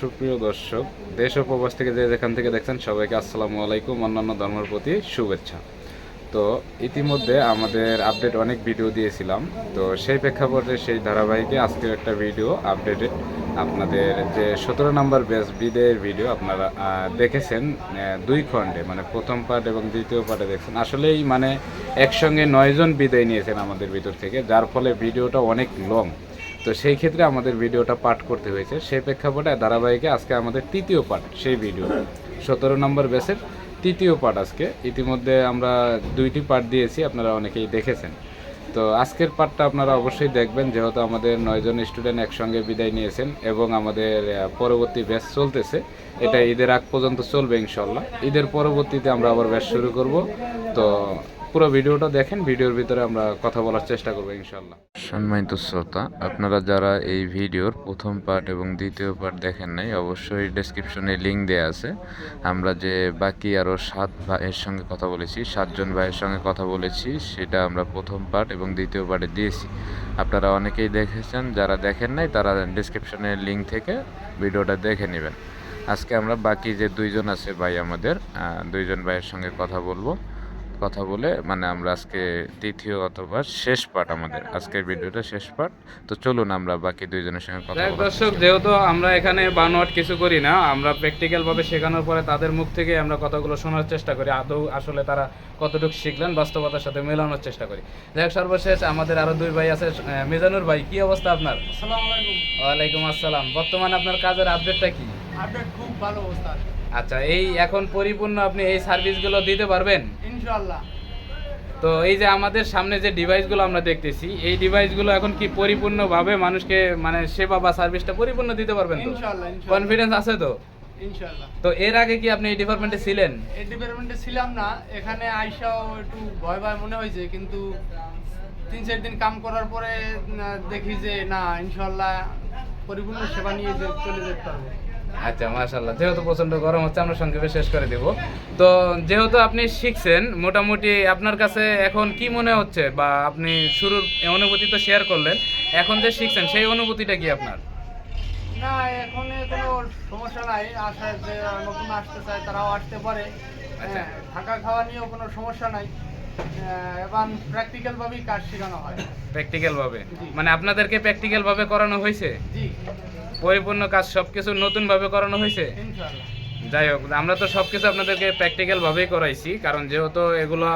সুপ্রিয় দর্শক, দেশ ও প্রবাস থেকে যে যেখান থেকে দেখছেন সবাইকে আসসালামু আলাইকুম, অন্যান্য ধর্মের প্রতি শুভেচ্ছা। তো ইতিমধ্যে আমাদের আপডেট অনেক ভিডিও দিয়েছিলাম, তো সেই প্রেক্ষাপটে সেই ধারাবাহিকে আজকের একটা ভিডিও আপডেটেড আপনাদের যে সতেরো নম্বর ব্যাচ বিদের ভিডিও আপনারা দেখেছেন দুই খণ্ডে মানে প্রথম পার্ট এবং দ্বিতীয় পার্টে দেখছেন। আসলেই মানে একসঙ্গে নয়জন বিদায় নিয়েছেন আমাদের ভিতর থেকে, যার ফলে ভিডিওটা অনেক লং তো সেই ক্ষেত্রে আমাদের ভিডিওটা পাঠ করতে হয়েছে। সেই প্রেক্ষাপটে ধারাবাহিকে আজকে আমাদের তৃতীয় পার্ট সেই ভিডিও। সতেরো নম্বর ব্যাচের তৃতীয় পার্ট আজকে। ইতিমধ্যে আমরা দুইটি পার্ট দিয়েছি, আপনারা অনেকেই দেখেছেন। তো আজকের পার্টটা আপনারা অবশ্যই দেখবেন, যেহেতু আমাদের নয়জন স্টুডেন্ট একসঙ্গে বিদায় নিয়েছেন এবং আমাদের পরবর্তী ব্যাচ চলতেছে। এটা ঈদের আগ পর্যন্ত চলবে ইনশাল্লাহ ঈদের পরবর্তীতে আমরা আবার ব্যাচ শুরু করব। তো পুরো ভিডিওটা দেখেন, ভিডিওর ভিতরে আমরা কথা বলার চেষ্টা করব ইনশাল্লাহ সম্মানিত শ্রোতা, আপনারা যারা এই ভিডিওর প্রথম পার্ট এবং দ্বিতীয় পার্ট দেখেন নাই, অবশ্যই ডেসক্রিপশনে লিঙ্ক দেওয়া আছে। আমরা যে বাকি আরও সাত ভাইয়ের সঙ্গে কথা বলেছি, সাতজন ভাইয়ের সঙ্গে কথা বলেছি, সেটা আমরা প্রথম পার্ট এবং দ্বিতীয় পার্টে দিয়েছি। আপনারা অনেকেই দেখেছেন, যারা দেখেন নাই, তারা ডেসক্রিপশনের লিঙ্ক থেকে ভিডিওটা দেখে নেবেন। আজকে আমরা বাকি যে দুইজন আছে ভাই আমাদের দুইজন ভাইয়ের সঙ্গে কথা বলব। কথা বলে মানে আমরা আজকে তৃতীয় অথবা শেষ পার্ট আমাদের আজকের ভিডিওটা শেষ পার্ট তো চলুন আমরা বাকি দুইজনের সঙ্গে কথা দর্শক যেহেতু আমরা এখানে বানোয়াট কিছু করি না আমরা প্র্যাকটিক্যাল ভাবে শেখানোর পরে তাদের মুখ থেকে আমরা কথাগুলো শোনার চেষ্টা করি আদৌ আসলে তারা কতটুকু শিখলেন বাস্তবতার সাথে মেলানোর চেষ্টা করি। দেখ সর্বশেষ আমাদের আরও দুই ভাই আছে মিজানুর ভাই কি অবস্থা আপনার? আসসালামু আলাইকুম। ওয়ালাইকুম আসসালাম। বর্তমানে আপনার কাজের আপডেটটা কি? আপডেট খুব ভালো অবস্থা আছে। আচ্ছা এই এখন পরিপূর্ণ আপনি এই সার্ভিসগুলো দিতে পারবেন? ইনশাআল্লাহ। তো এই যে আমাদের সামনে যে ডিভাইসগুলো আমরা দেখতেছি এই ডিভাইসগুলো এখন কি পরিপূর্ণভাবে মানুষকে মানে সেবা বা সার্ভিসটা পরিপূর্ণ দিতে পারবেন তো? ইনশাআল্লাহ ইনশাআল্লাহ। কনফিডেন্স আছে তো? ইনশাআল্লাহ। তো এর আগে কি আপনি এই ডিপার্টমেন্টে ছিলেন? এই ডিপার্টমেন্টে ছিলাম না এখানে আইসাও একটু ভয় ভয় মনে হয়েছে কিন্তু তিন চার দিন কাম করার পরে দেখি যে না ইনশাআল্লাহ পরিপূর্ণ সেবা নিয়ে চলে যেতে পারব আচ্ছা মাশাল্লাহ যেহেতু প্রচণ্ড গরম হচ্ছে আমরা সংক্ষেপে শেষ করে দেব। তো যেহেতু আপনি শিখছেন মোটামুটি আপনার কাছে এখন কি মনে হচ্ছে বা আপনি শুরুর অনুভূতি তো শেয়ার করলেন এখন যে শিখছেন সেই অনুভূতিটা কি আপনার? না এখন কোনো সমস্যা নাই। আসা যে নতুন আসতে চায় তারাও আসতে পারে। আচ্ছা। হ্যাঁ, থাকা খাওয়া নিয়েও কোনো সমস্যা নাই। এবং প্র্যাকটিক্যাল ভাবেই কাজ শেখানো হয়। প্র্যাকটিক্যাল ভাবে? মানে আপনাদেরকে প্র্যাকটিক্যাল ভাবে করানো হয়েছে? জি। পরিপূর্ণ কাজ সবকিছু নতুন ভাবে করানো হয়েছে? যাই হোক আমরা তো সবকিছু আপনাদেরকে প্র্যাকটিক্যাল ভাবেই করাইছি কারণ যেহেতু এগুলো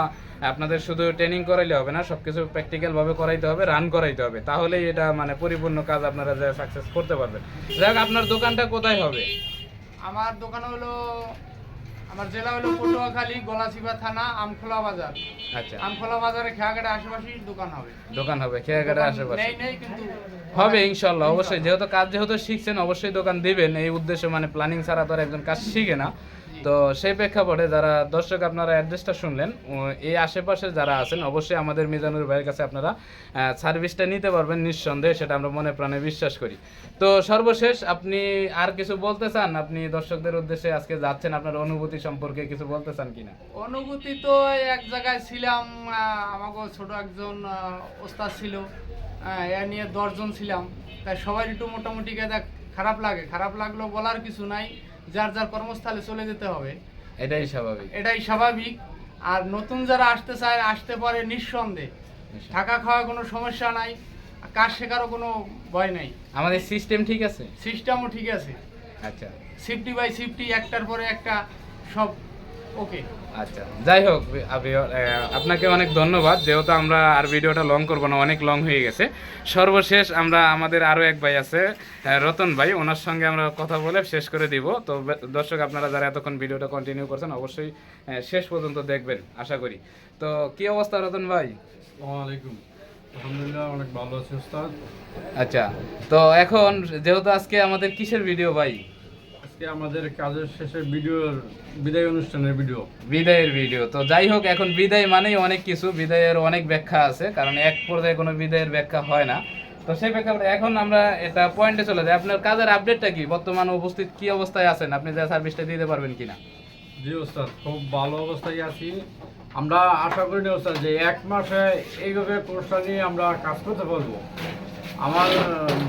আপনাদের শুধু ট্রেনিং করাইলে হবে না সবকিছু প্র্যাকটিক্যাল ভাবে করাইতে হবে রান করাইতে হবে। তাহলেই এটা মানে পরিপূর্ণ কাজ আপনারা যে সাকসেস করতে পারবেন। যাই হোক আপনার দোকানটা কোথায় হবে? আমার দোকান হলো আমার জেলা হলো পটুয়াখালী গলাচিপা থানা আমখোলা বাজার। আচ্ছা। আমখোলা বাজারে খেয়াঘাটে আশেপাশেই দোকান হবে। দোকান হবে খেয়াঘাটের আশেপাশে। নেই নেই কিন্তু হবে ইনশাল্লাহ অবশ্যই। যেহেতু কাজ যেহেতু শিখছেন অবশ্যই দোকান দিবেন। এই উদ্দেশ্যে মানে প্ল্যানিং ছাড়া তো আর একজন কাজ শিখে না। তো সেই প্রেক্ষাপটে যারা দর্শক আপনারা অ্যাড্রেসটা শুনলেন এই আশেপাশে যারা আছেন অবশ্যই আমাদের মিজানুর ভাইয়ের কাছে আপনারা সার্ভিসটা নিতে পারবেন নিঃসন্দেহে সেটা আমরা মনে প্রাণে বিশ্বাস করি। তো সর্বশেষ আপনি আর কিছু বলতে চান? আপনি দর্শকদের উদ্দেশ্যে আজকে যাচ্ছেন আপনার অনুভূতি সম্পর্কে কিছু বলতে চান কিনা? অনুভূতি তো এক জায়গায় ছিলাম আমাকে ছোট একজন ওস্তাদ ছিল। এ নিয়ে দশজন ছিলাম। তাই সবাই একটু মোটামুটি দেখ খারাপ লাগে। খারাপ লাগল বলার কিছু নাই। যার যার কর্মস্থলে চলে যেতে হবে। এটাই স্বাভাবিক। এটাই স্বাভাবিক। আর নতুন যারা আসতে চায় আসতে পারে নিঃসন্দেহে। থাকা খাওয়া কোনো সমস্যা নাই। কাজ শেখারও কোনো ভয় নাই। আমাদের সিস্টেম ঠিক আছে? সিস্টেমও ঠিক আছে। আচ্ছা। সিফটি বাই সিফটি একটার পরে একটা সব ওকে আচ্ছা যাই হোক আপনাকে অনেক ধন্যবাদ যেহেতু আমরা আর ভিডিওটা লং করব না অনেক লং হয়ে গেছে। সর্বশেষ আমরা আমাদের আরও এক ভাই আছে রতন ভাই ওনার সঙ্গে আমরা কথা বলে শেষ করে দিব। তো দর্শক আপনারা যারা এতক্ষণ ভিডিওটা কন্টিনিউ করছেন অবশ্যই শেষ পর্যন্ত দেখবেন আশা করি। তো কি অবস্থা রতন ভাই? ওয়ালাইকুম আলহামদুলিল্লাহ অনেক ভালো আছি ওস্তাদ। আচ্ছা তো এখন যেহেতু আজকে আমাদের কিসের ভিডিও ভাই? আজকে আমাদের কাজের শেষে ভিডিওর বিদায় অনুষ্ঠানের ভিডিও। বিদায়ের ভিডিও। তো যাই হোক এখন বিদায় মানেই অনেক কিছু। বিদায়ের অনেক ব্যাখ্যা আছে কারণ এক পর্যায়ে কোনো বিদায়ের ব্যাখ্যা হয় না। তো সেই প্রেক্ষাপটে এখন আমরা এটা পয়েন্টে চলে যাই। আপনার কাজের আপডেটটা কি? বর্তমানে উপস্থিত কি অবস্থায় আছেন? আপনি যা সার্ভিসটা দিতে পারবেন কিনা? জি ওস্তাদ খুব ভালো অবস্থায় আছি। আমরা আশা করি না ওস্তাদ যে এক মাসে এইভাবে কোর্সটা নিয়ে আমরা কাজ করতে পারব। আমার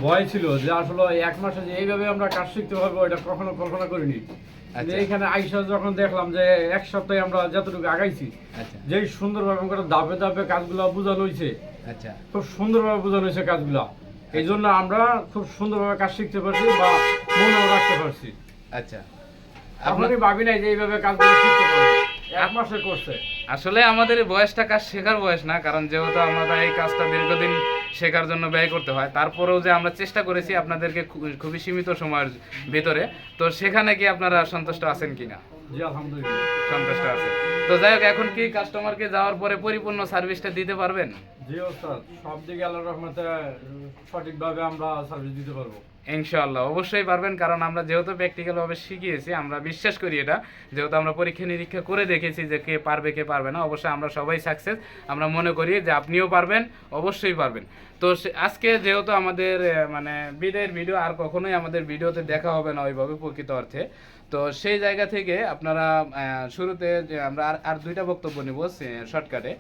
ভয় ছিল যে আসলে এক মাসে যে এইভাবে আমরা কাজ শিখতে পারব এটা কখনো কল্পনা করিনি। আচ্ছা। এইখানে আইসা যখন দেখলাম যে এক সপ্তাহে আমরা যতটুকু আগাইছি আচ্ছা। যেই সুন্দরভাবে করে ধাপে ধাপে কাজগুলো বোঝানো হয়েছে আচ্ছা। খুব সুন্দরভাবে বোঝানো হয়েছে কাজগুলো। এই জন্য আমরা খুব সুন্দরভাবে কাজ শিখতে পারছি বা মনেও রাখতে পারছি। আচ্ছা। এখনই ভাবি নাই যে এইভাবে কাজগুলো শিখতে পারব। এক মাসে করছে। আসলে আমাদের এই বয়সটা কাজ শেখার বয়স না কারণ যেহেতু আমরা এই কাজটা দীর্ঘদিন শেখার জন্য ব্যয় করতে হয় তারপরেও যে আমরা চেষ্টা করেছি আপনাদেরকে খুবই সীমিত সময়ের ভিতরে তো সেখানে কি আপনারা সন্তুষ্ট আছেন কিনা? জি আলহামদুলিল্লাহ। সন্তুষ্ট আছেন। তো যাই হোক এখন কি কাস্টমারকে যাওয়ার পরে পরিপূর্ণ সার্ভিসটা দিতে পারবেন? জি ওস্তাদ। সব দিকে আল্লাহ রহমতে সঠিকভাবে আমরা সার্ভিস দিতে পারব। ইনশাআল্লাহ অবশ্যই পারবেন কারণ আমরা যেহেতু প্র্যাকটিক্যাল ভাবে শিখিয়েছি আমরা বিশ্বাস করি এটা। যেহেতু আমরা পরীক্ষা নিরীক্ষা করে দেখেছি যে কে পারবে কে পারবে না অবশ্যই আমরা সবাই সাকসেস আমরা মনে করি যে আপনিও পারবেন অবশ্যই পারবেন। তো আজকে যেহেতু আমাদের মানে বিদায়ের ভিডিও আর কখনোই আমাদের ভিডিওতে দেখা হবে না ওইভাবে প্রকৃত অর্থে। তো সেই জায়গা থেকে আপনারা শুরুতে আমরা আর আর দুইটা বক্তব্য নিব শর্টকাটে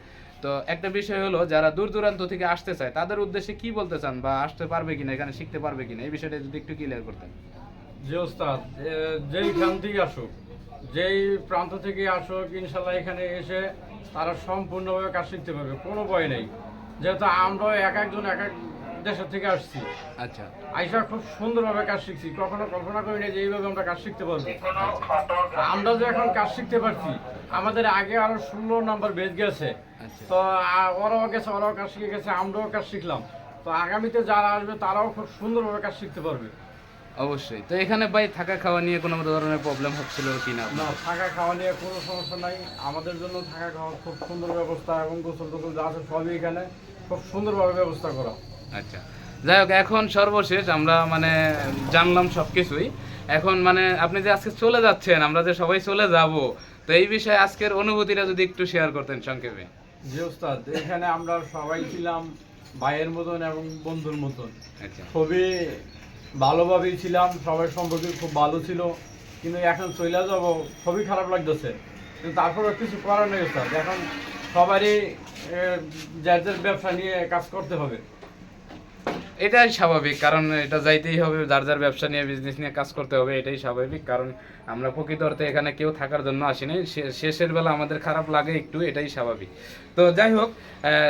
তো একটা বিষয় হলো, যারা দূর দূরান্ত থেকে আসতে চায়, তাদের উদ্দেশ্যে কি বলতে চান বা আসতে পারবে কিনা, এখানে শিখতে পারবে কিনা, এই বিষয়টা যদি একটু ক্লিয়ার করতেন। যে ওস্তাদ যেইখান থেকে আসুক, যেই প্রান্ত থেকে আসুক ইনশাল্লাহ এখানে এসে তারা সম্পূর্ণভাবে কাজ শিখতে পারবে, কোনো ভয় নেই। যেহেতু আমরা এক একজন এক এক দেশের থেকে আসছি। আচ্ছা। আইসা খুব সুন্দরভাবে কাজ শিখছি। কখনো কল্পনা করি না যে এইভাবে আমরা কাজ শিখতে পারব। আমরা যে এখন কাজ শিখতে পারছি আমাদের আগে আরও ষোলো নাম্বার বেজ গেছে। আচ্ছা। তো ওরাও গেছে ওরাও কাজ শিখে গেছে আমরাও কাজ শিখলাম। তো আগামীতে যারা আসবে তারাও খুব সুন্দরভাবে কাজ শিখতে পারবে। অবশ্যই। তো এখানে ভাই থাকা খাওয়া নিয়ে কোনো ধরনের প্রবলেম হচ্ছিল কি না থাকা খাওয়া নিয়ে কোনো সমস্যা নাই। আমাদের জন্য থাকা খাওয়ার খুব সুন্দর ব্যবস্থা এবং গোসল টোসল যা আছে সবই এখানে খুব সুন্দরভাবে ব্যবস্থা করা। আচ্ছা। যাই হোক এখন সর্বশেষ আমরা মানে জানলাম সব কিছুই এখন মানে আপনি যে আজকে চলে যাচ্ছেন আমরা যে সবাই চলে যাব তো এই বিষয়ে আজকের অনুভূতিটা যদি একটু শেয়ার করতেন সংক্ষেপে। যে ওস্তাদ এখানে আমরা সবাই ছিলাম ভাইয়ের মতন এবং বন্ধুর মতন। আচ্ছা। খুবই ভালোভাবেই ছিলাম সবাই সম্পর্কে খুব ভালো ছিল। কিন্তু এখন চলে যাব খুবই খারাপ লাগতেছে। কিন্তু তারপরে কিছু করার নেই স্যার এখন সবারই যার যার ব্যবসা নিয়ে কাজ করতে হবে। এটাই স্বাভাবিক কারণ এটা যাইতেই হবে যার যার ব্যবসা নিয়ে বিজনেস নিয়ে কাজ করতে হবে এটাই স্বাভাবিক। কারণ আমরা প্রকৃত অর্থে এখানে কেউ থাকার জন্য আসিনি। শে- শেষের বেলা আমাদের খারাপ লাগে একটু এটাই স্বাভাবিক। তো যাই হোক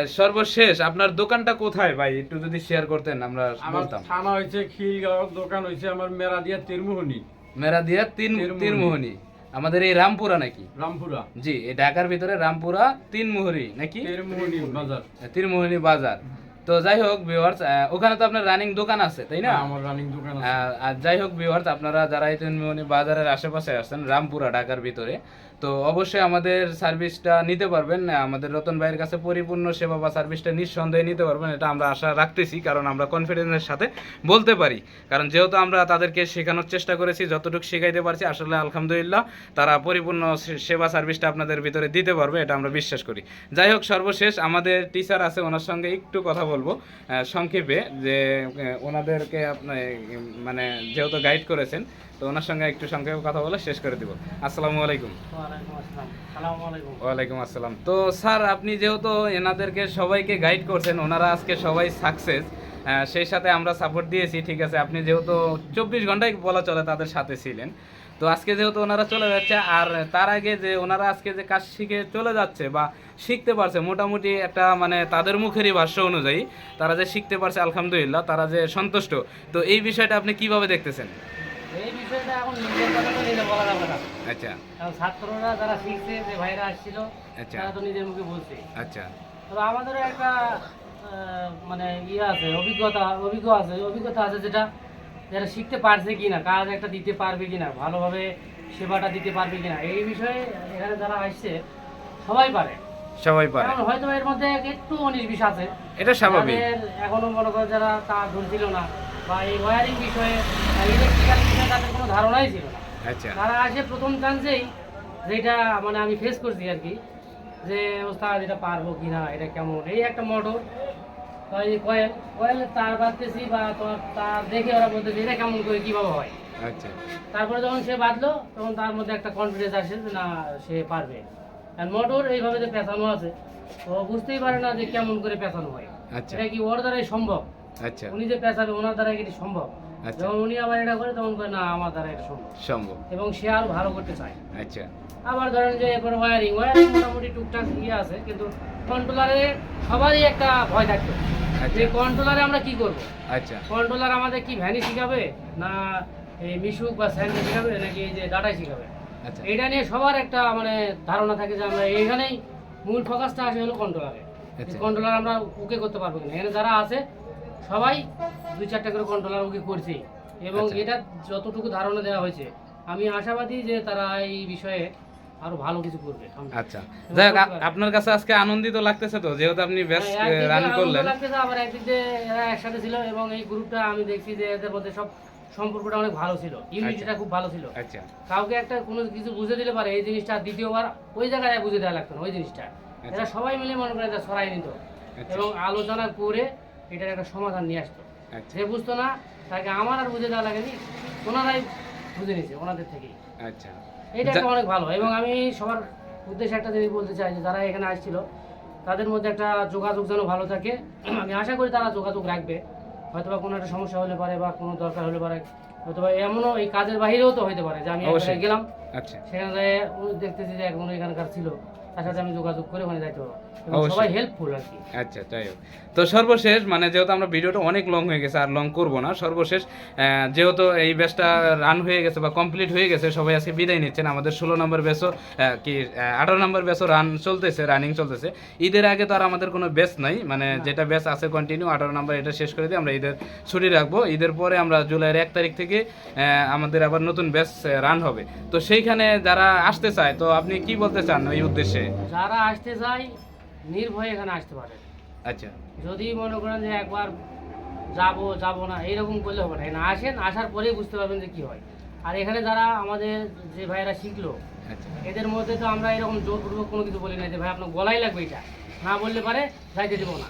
সর্বশেষ আপনার দোকানটা কোথায় ভাই? একটু যদি শেয়ার করতেন আমরা বলতাম। থানা হয়েছে খিলগাঁও দোকান হয়েছে আমার মেরা দিয়া তিরমোহনী। মেরা দিয়া তিন তিরমোহনী। আমাদের এই রামপুরা নাকি? রামপুরা। জি এই ঢাকার ভিতরে রামপুরা তিনমোহরি নাকি? তিরমোহনী বাজার। তিনমোহনী বাজার। তো যাই হোক ভিউয়ার্স ওখানে তো আপনার রানিং দোকান আছে তাই না? হ্যাঁ, আমার রানিং দোকান আছে। আর যাই হোক ভিউয়ার্স আপনারা যারা এই তিনমোহনী বাজারের আশেপাশে আসছেন রামপুরা ঢাকার ভিতরে তো অবশ্যই আমাদের সার্ভিসটা নিতে পারবেন। আমাদের রতন ভাইয়ের কাছে পরিপূর্ণ সেবা বা সার্ভিসটা নিঃসন্দেহে নিতে পারবেন এটা আমরা আশা রাখতেছি কারণ আমরা কনফিডেন্সের সাথে বলতে পারি। কারণ যেহেতু আমরা তাদেরকে শেখানোর চেষ্টা করেছি যতটুকু শেখাইতে পারছি আসলে আলহামদুলিল্লাহ তারা পরিপূর্ণ সেবা সার্ভিসটা আপনাদের ভিতরে দিতে পারবে এটা আমরা বিশ্বাস করি। যাই হোক সর্বশেষ আমাদের টিচার আছে ওনার সঙ্গে একটু কথা বলব সংক্ষেপে যে ওনাদেরকে আপনার মানে যেহেতু গাইড করেছেন তো ওনার সঙ্গে একটু সংক্ষেপে কথা বলে শেষ করে দিব। আসসালামু আলাইকুম। ওয়ালাইকুম আসসালাম। তো স্যার আপনি যেহেতু এনাদেরকে সবাইকে গাইড করছেন ওনারা আজকে সবাই সাকসেস সেই সাথে আমরা সাপোর্ট দিয়েছি ঠিক আছে। আপনি যেহেতু চব্বিশ ঘন্টায় বলা চলে তাদের সাথে ছিলেন। তো আজকে যেহেতু ওনারা চলে যাচ্ছে আর তার আগে যে ওনারা আজকে যে কাজ শিখে চলে যাচ্ছে বা শিখতে পারছে মোটামুটি একটা মানে তাদের মুখেরই ভাষ্য অনুযায়ী তারা যে শিখতে পারছে আলহামদুলিল্লাহ তারা যে সন্তুষ্ট। তো এই বিষয়টা আপনি কীভাবে দেখতেছেন? এই বিষয়টা এখন নিজের কথা তো নিজে বলা যাবে না। আচ্ছা। ছাত্ররা যারা শিখছে যে ভাইরা আসছিল আচ্ছা। তারা তো নিজের মুখে বলছে। আচ্ছা। তবে আমাদেরও একটা মানে ইয়ে আছে অভিজ্ঞতা অভিজ্ঞ আছে অভিজ্ঞতা আছে যেটা যারা শিখতে পারছে কিনা কাজ একটা দিতে পারবে কিনা ভালোভাবে সেবাটা দিতে পারবে কিনা এই বিষয়ে এখানে যারা আসছে সবাই পারে। সবাই পারে। হয়তো এর মধ্যে একটু বিশ আছে। এটা স্বাভাবিক। এখনও মনে করো যারা তা ধরছিল না বা এই ওয়ারিং বিষয়ে ইলেকট্রিক্যাল বিষয়ে তাদের কোনো ধারণাই ছিল না। আচ্ছা। তারা আসে প্রথম চান্সেই যেটা মানে আমি ফেস করছি আর কি যে ওস্তাদ এটা পারব কি না এটা কেমন? এই একটা মোটর এই কয়েল কয়েলের তার বাঁধতেছি বা তোমার তার দেখে ওরা বলতেছে এটা কেমন করে কীভাবে হয়? আচ্ছা। তারপরে যখন সে বাঁধলো তখন তার মধ্যে একটা কনফিডেন্স আসে যে না সে পারবে। আর মোটর এইভাবে যে পেঁচানো আছে তো বুঝতেই পারে না যে কেমন করে পেঁচানো হয়। আচ্ছা। এটা কি ওর দ্বারাই সম্ভব? আচ্ছা। উনি যে পেঁচাবে ওনার দ্বারা এটি সম্ভব? আচ্ছা। যখন উনি আবার এটা করে তখন করে না আমার দ্বারা এটা সম্ভব। সম্ভব। এবং সে আরও ভালো করতে চায়। আচ্ছা। আবার ধরেন যে এরপর ওয়ারিং ওয়ারিং মোটামুটি টুকটাক ইয়ে আছে কিন্তু কন্ট্রোলারে সবারই একটা ভয় থাকবে আচ্ছা। কন্ট্রোলারে আমরা কি করব? আচ্ছা। কন্ট্রোলার আমাদের কি ভ্যানি শিখাবে? না এই মিশুক বা স্যান্ডে শিখাবে? নাকি এই যে ডাটাই শিখাবে? আচ্ছা। এটা নিয়ে সবার একটা মানে ধারণা থাকে যে আমরা এখানেই মূল ফোকাসটা আসে হলো কন্ট্রোলারে আচ্ছা। কন্ট্রোলার আমরা ওকে করতে পারব কিনা? এখানে যারা আছে সবাই দুই চারটা করে কন্ট্রোলার ওকে করছে। এবং আচ্ছা। এটা যতটুকু ধারণা দেওয়া হয়েছে আমি আশাবাদী যে তারা এই বিষয়ে আরও ভালো কিছু করবে আচ্ছা যাই হোক, আপনার কাছে আজকে আনন্দিত লাগতেছে তো যেহেতু আপনি বেশ হ্যাঁ, দিয়ে রান করলেন। লাগতেছে, আবার একদিক দিয়ে এরা একসাথে ছিল এবং এই গ্রুপটা আমি দেখছি যে এদের মধ্যে সব সম্পর্কটা অনেক ভালো ছিল ইউনিটিটা খুব ভালো ছিল। আচ্ছা। কাউকে একটা কোনো কিছু বুঝে দিলে পারে এই জিনিসটা দ্বিতীয়বার ওই জায়গায় বুঝে দেওয়া লাগতো না ওই জিনিসটা। এরা সবাই মিলে মনে করে এটা সরাই নিত আচ্ছা। এবং আলোচনা করে এটার একটা সমাধান নিয়ে আসতো। আচ্ছা। যে বুঝতো না তাকে আমার আর বুঝে দেওয়া লাগেনি ওনারাই বুঝে নিয়েছে ওনাদের থেকেই। আচ্ছা। এটা একটা অনেক ভালো। এবং আমি সবার উদ্দেশ্যে একটা জিনিস বলতে চাই যে যারা এখানে আসছিল তাদের মধ্যে একটা যোগাযোগ যেন ভালো থাকে। আমি আশা করি তারা যোগাযোগ রাখবে। হয়তো বা কোনো একটা সমস্যা হলে পারে বা কোনো দরকার হলে পারে। হয়তো বা এমনও এই কাজের বাইরেও তো হইতে পারে যে আমি অবশ্যই। গেলাম। আচ্ছা। সেখানে দেখতেছি যে এখন এখানকার ছিল। তার সাথে আমি যোগাযোগ করে ওখানে যাইতে পারব। সবাই হেল্পফুল আর কি। আচ্ছা যাই হোক। তো সর্বশেষ মানে যেহেতু আমরা ভিডিওটা অনেক লং হয়ে গেছে আর লং করব না সর্বশেষ যেহেতু এই ব্যাচটা রান হয়ে গেছে বা কমপ্লিট হয়ে গেছে সবাই আজকে বিদায় নিচ্ছেন। আমাদের ষোলো নম্বর ব্যাচও কি আঠারো নম্বর ব্যাচও রান চলতেছে রানিং চলতেছে। ঈদের আগে তো আর আমাদের কোনো ব্যাচ নাই মানে যেটা ব্যাচ আছে কন্টিনিউ আঠারো নম্বর এটা শেষ করে দিয়ে আমরা ঈদের ছুটি রাখব। ঈদের পরে আমরা জুলাইয়ের এক তারিখ থেকে আহ, আমাদের আবার নতুন ব্যাচ রান হবে। তো সেইখানে যারা আসতে চায় তো আপনি কি বলতে চান ওই উদ্দেশ্যে? যারা আসতে চায় নির্ভয়ে এখানে আসতে পারে। আচ্ছা। যদি মনে করেন যে একবার যাব যাব না এইরকম করলে হবে না। এখানে আসেন আসার পরেই বুঝতে পারবেন যে কি হয়। আর এখানে যারা আমাদের যে ভাইয়েরা শিখলো আচ্ছা। এদের মধ্যে তো আমরা এরকম জোরপূর্বক কোনো কিছু বলি না। যে ভাই আপনার গলাই লাগবে এটা। না বললে পারে যাইতে দেবো না।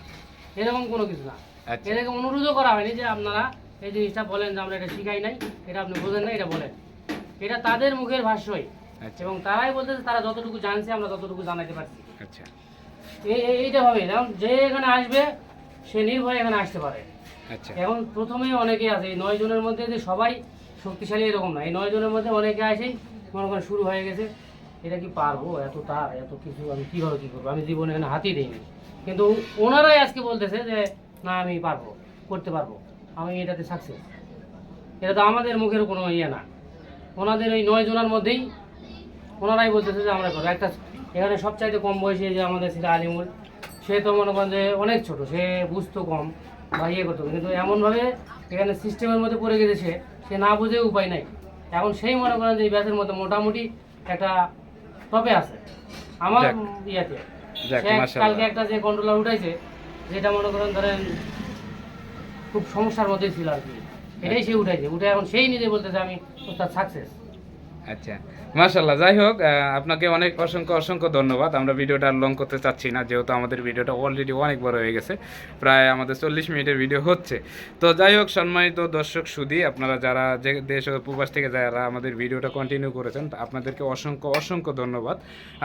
এরকম কোনো কিছু না। আচ্ছা। এদেরকে অনুরোধও করা হয়নি যে আপনারা এই জিনিসটা বলেন যে আমরা এটা শিখাই নাই এটা আপনি বোঝেন না এটা বলেন। এটা তাদের মুখের ভাষ্যই। এবং তারাই বলতেছে তারা যতটুকু জানছে আমরা ততটুকু জানাতে পারছি। আচ্ছা। এই এই- এইটা হবে যেমন যে এখানে আসবে সে নির্ভয়ে এখানে আসতে পারে। আচ্ছা। এখন প্রথমেই অনেকে আছে এই নয় জনের মধ্যে যে সবাই শক্তিশালী এরকম না। এই নয় জনের মধ্যে অনেকে আসেই মনে করেন শুরু হয়ে গেছে এটা কি পারব? এত তার এত কিছু আমি কীভাবে কী করব? আমি জীবনে এখানে হাতই দিইনি। কিন্তু ওনারাই আজকে বলতেছে যে না আমি পারব করতে পারব। আমি এটাতে সাকসেস এটা তো আমাদের মুখের কোনো ইয়ে না। ওনাদের ওই নয় জনের মধ্যেই ওনারাই বলতেছে যে আমরা করব একটা এখানে সবচাইতে কম বয়সী যে আমাদের ছিল আলিমুল সে তো মনে করেন যে অনেক ছোট সে বুঝতো কম বা ইয়ে করতো কিন্তু এমনভাবে এখানে সিস্টেমের মধ্যে পড়ে গেছে সে সে না বুঝে উপায় নাই। এখন সেই মনে করেন যে এই ব্যাচের মধ্যে মোটামুটি একটা টপে আছে। আমার। ইয়েতে। কালকে একটা যে কন্ট্রোলার উঠাইছে যেটা মনে করেন ধরেন খুব সমস্যার মধ্যেই ছিল আর কি। এটাই সে উঠাইছে। উঠে এখন সেই নিজে বলতেছে আমি তার সাকসেস আচ্ছা মাশাল্লাহ যাই হোক আপনাকে অনেক অসংখ্য অসংখ্য ধন্যবাদ। আমরা ভিডিওটা লং করতে চাচ্ছি না, যেহেতু আমাদের ভিডিওটা অলরেডি অনেক বড় হয়ে গেছে, প্রায় আমাদের চল্লিশ মিনিটের ভিডিও হচ্ছে। তো যাই হোক, সম্মানিত দর্শক সুদী, আপনারা যারা যে দেশ ও প্রবাস থেকে যারা আমাদের ভিডিওটা কন্টিনিউ করেছেন, আপনাদেরকে অসংখ্য অসংখ্য ধন্যবাদ।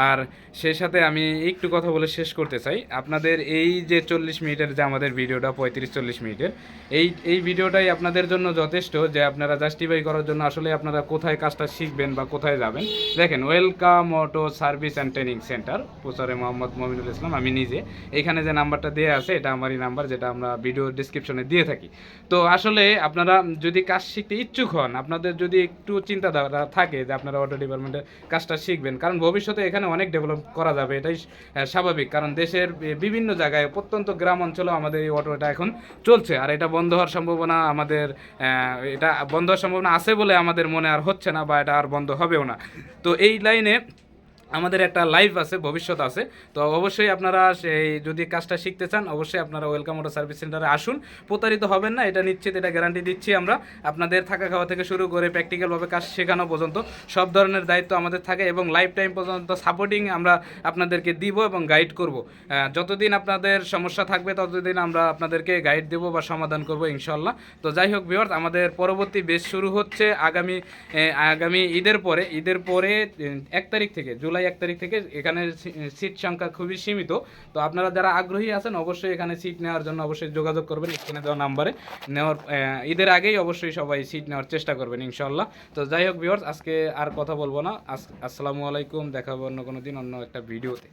আর সেই সাথে আমি একটু কথা বলে শেষ করতে চাই। আপনাদের এই যে চল্লিশ মিনিটের যে আমাদের ভিডিওটা, পঁয়ত্রিশ, চল্লিশ মিনিটের, এই এই ভিডিওটাই আপনাদের জন্য যথেষ্ট যে আপনারা জাস্টিফাই করার জন্য আসলে আপনারা কোথায় কাজটা শিখবেন বা কোথায় যাবেন। দেখেন welcome auto service and training centre প্রচারে মোহাম্মদ মমিনুল ইসলাম, আমি নিজে। এখানে যে নাম্বারটা দেওয়া আছে, এটা আমারই নাম্বার, যেটা আমরা ভিডিও ডিসক্রিপশনে দিয়ে থাকি। তো আসলে আপনারা যদি কাজ শিখতে ইচ্ছুক হন, আপনাদের যদি একটু চিন্তাধারা থাকে যে আপনারা অটো ডিপার্টমেন্টের কাজটা শিখবেন, কারণ ভবিষ্যতে এখানে অনেক ডেভেলপ করা যাবে, এটাই স্বাভাবিক। কারণ দেশের বিভিন্ন জায়গায়, প্রত্যন্ত গ্রাম অঞ্চলেও আমাদের এই অটোটা এখন চলছে। আর এটা বন্ধ হওয়ার সম্ভাবনা আমাদের এটা বন্ধ হওয়ার সম্ভাবনা আছে বলে আমাদের মনে আর হচ্ছে না, বা এটা আর হবেও না। তো এই লাইনে আমাদের একটা লাইভ আছে, ভবিষ্যৎ আছে। তো অবশ্যই আপনারা সেই যদি কাজটা শিখতে চান, অবশ্যই আপনারা ওয়েলকাম মোটর সার্ভিস সেন্টারে আসুন। প্রতারিত হবেন না, এটা নিশ্চিত, এটা গ্যারান্টি দিচ্ছি আমরা। আপনাদের থাকা খাওয়া থেকে শুরু করে প্র্যাকটিক্যালভাবে কাজ শেখানো পর্যন্ত সব ধরনের দায়িত্ব আমাদের থাকে এবং লাইফ টাইম পর্যন্ত সাপোর্টিং আমরা আপনাদেরকে দিব এবং গাইড করব। যতদিন আপনাদের সমস্যা থাকবে, ততদিন আমরা আপনাদেরকে গাইড দেবো বা সমাধান করব ইনশাল্লাহ তো যাই হোক ভিওর্স আমাদের পরবর্তী বেশ শুরু হচ্ছে আগামী আগামী ঈদের পরে। ঈদের পরে এক তারিখ থেকে, জুলাই জুলাই এক তারিখ থেকে এখানে সিট সংখ্যা খুবই সীমিত। তো আপনারা যারা আগ্রহী আছেন, অবশ্যই এখানে সিট নেওয়ার জন্য অবশ্যই যোগাযোগ করবেন এখানে দেওয়া নাম্বারে। নেওয়ার ঈদের আগেই অবশ্যই সবাই সিট নেওয়ার চেষ্টা করবেন ইনশাল্লাহ তো যাই হোক বিহর্স আজকে আর কথা বলব না। আসসালামু আলাইকুম দেখাবো অন্য কোনো দিন অন্য একটা ভিডিওতে